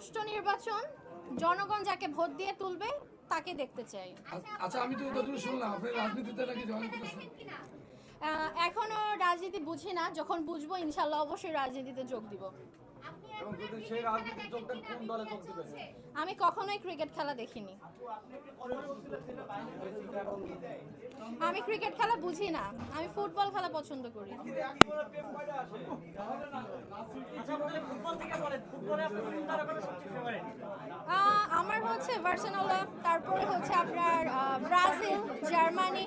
সুষ্ঠু নির্বাচন জনগণ যাকে ভোট দিয়ে তুলবে তাকে দেখতে চাই। আচ্ছা আমি তো যতদূর শুনলাম আপনি রাজনীতিতে নাকি জয়েন করেছেন? আহ, এখনও রাজনীতি বুঝি না যখন বুঝব ইনশাল্লাহ অবশ্যই রাজনীতিতে যোগ দিব। এবং যদি সেই রাজনীতি যোগ দেন কোন দলে যোগ দিবেন? আমি কখনোই ক্রিকেট খেলা দেখিনি। আমি ক্রিকেট খেলা বুঝি না। আমি ফুটবল খেলা পছন্দ করি। আমার হচ্ছে বার্সেলোনা তারপরে হচ্ছে আপনার ব্রাজিল জার্মানি।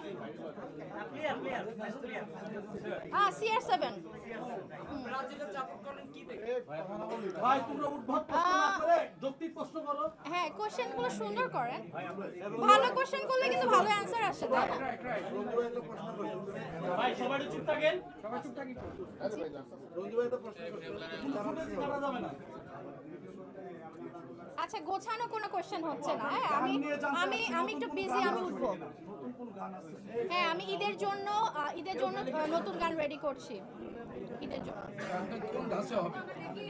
CR seven. ভাই তোমরা উদ্ভট প্রশ্ন না করে যৌক্তিক প্রশ্ন করো হ্যাঁ কোশ্চেনগুলো সুন্দর করেন ভালো কোশ্চেন করলে কিন্তু ভালো অ্যানসার আসে, তাই না? ভাই সবাই চুপ থাকেন ফুটেজ কাটা যাবে না আচ্ছা গোছানো কোনো কোশ্চেন হচ্ছে না হ্যাঁ? আমি আমি আমি একটু বিজি আমি উঠবো হ্যাঁ আমি ঈদের জন্য ঈদের জন্য নতুন গান রেডি করছি। ঈদের জন্য।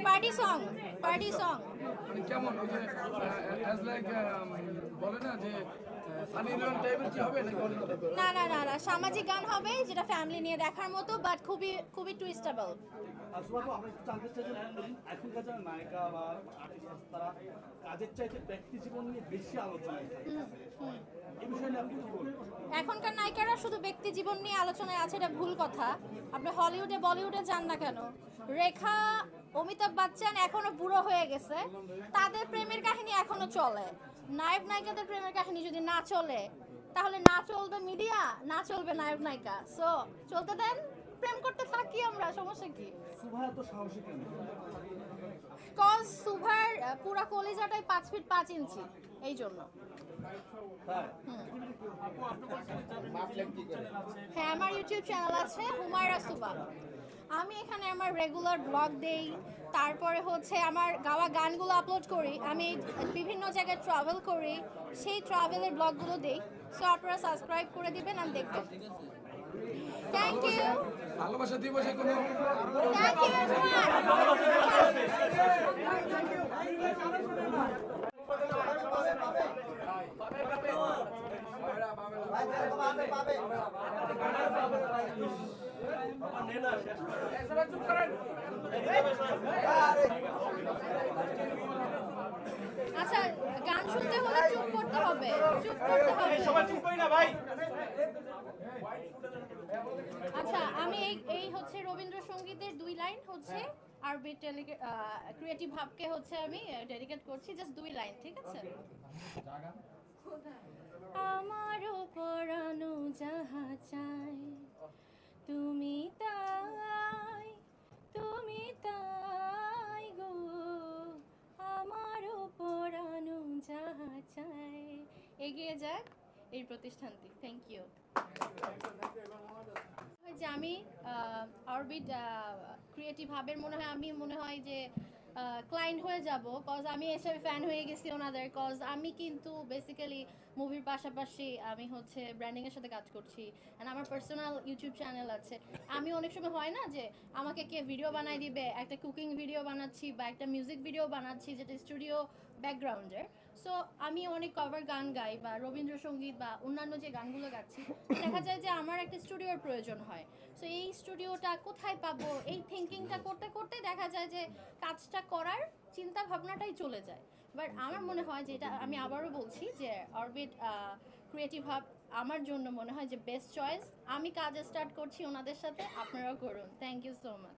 পার্টি সং পার্টি সং মানে কেমন ওই যে অ্যাজ লাইক বলে না যে এর? না না না না সামাজিক গান হবে যেটা ফ্যামিলি নিয়ে দেখার মতো বাট খুবই খুবই টুইস্টেবল এখনকার যারা নায়িকা বা আর্টিস্ট তারা কাজের চাইতে ব্যক্তি জীবন নিয়ে বেশি আলোচনায় থাকে এই বিষয়ে নিয়ে আপনি কি বলবেন? এখনকার নায়িকারা শুধু ব্যক্তি জীবন নিয়ে আলোচনায় আছে এটা ভুল কথা। আপনি হলিউডে বলিউডে যান না কেন? রেখা অমিতাভ বচ্চন এখনও বুড়ো হয়ে গেছে। তাদের প্রেমের কাহিনী এখনও চলে। নায়ক নায়িকাদের প্রেমের কাহিনী যদি না চলে তাহলে না চলবে মিডিয়া না চলবে নায়ক নায়িকা। সো চলতে দেন প্রেম করতে থাকি আমরা সমস্যা কি? সুভা এত সাহসী কেন? কজ সুভার পুরা কলিজাটাই পাঁচ ফিট পাঁচ ইঞ্চি এই জন্য। হ্যাঁ আমার ইউটিউব চ্যানেল আছে হুমায়রা সুবা আমি এখানে আমার রেগুলার ব্লগ দেই তারপরে হচ্ছে আমার গাওয়া গানগুলো আপলোড করি আমি বিভিন্ন জায়গায় ট্রাভেল করি সেই ট্রাভেলের ব্লগগুলো দেই। সো আপনারা সাবস্ক্রাইব করে দিবেন আমি দেখবেন থ্যাংক ইউ ভালোবাসা দিবসে কোনো থ্যাংক ইউ আচ্ছা গান শুনতে হলে চুপ করতে হবে চুপ করতে হবে। সবাই চুপ করি না ভাই। আচ্ছা আমি এই এই হচ্ছে রবীন্দ্রসঙ্গীতের দুই লাইন হচ্ছে আরবি টেলি ক্রিয়েটিভ হাবকে হচ্ছে আমি ডেডিকেট করছি জাস্ট দুই লাইন ঠিক আছে? এগিয়ে যাক এই প্রতিষ্ঠানটি। থ্যাংক ইউ যে আমি অরবিট ক্রিয়েটিভ হাবের মনে হয়, আমি মনে হয় যে ক্লায়েন্ট হয়ে যাব কজ আমি এসে ফ্যান হয়ে গেছি ওনাদের কজ আমি কিন্তু বেসিক্যালি মুভির পাশাপাশি আমি হচ্ছে ব্র্যান্ডিংয়ের সাথে কাজ করছি অ্যান্ড আমার পার্সোনাল ইউটিউব চ্যানেল আছে। আমি অনেক সময় হয় না যে আমাকে কে ভিডিও বানাই দিবে, একটা কুকিং ভিডিও বানাচ্ছি বা একটা মিউজিক ভিডিও বানাচ্ছি যেটা স্টুডিও ব্যাকগ্রাউন্ডের সো আমি অনেক কভার গান গাই বা রবীন্দ্রসঙ্গীত বা অন্যান্য যে গানগুলো গাচ্ছি, দেখা যায় যে আমার একটা স্টুডিওর প্রয়োজন হয়। সো এই স্টুডিওটা কোথায় পাবো? এই থিঙ্কিংটা করতে করতে দেখা যায় যে কাজটা করার চিন্তা ভাবনাটাই চলে যায়। বাট আমার মনে হয় যে এটা আমি আবারও বলছি যে অরবিট ক্রিয়েটিভ হাব আমার জন্য মনে হয় যে বেস্ট চয়েস আমি কাজ স্টার্ট করছি ওনাদের সাথে আপনারাও করুন। Thank you so much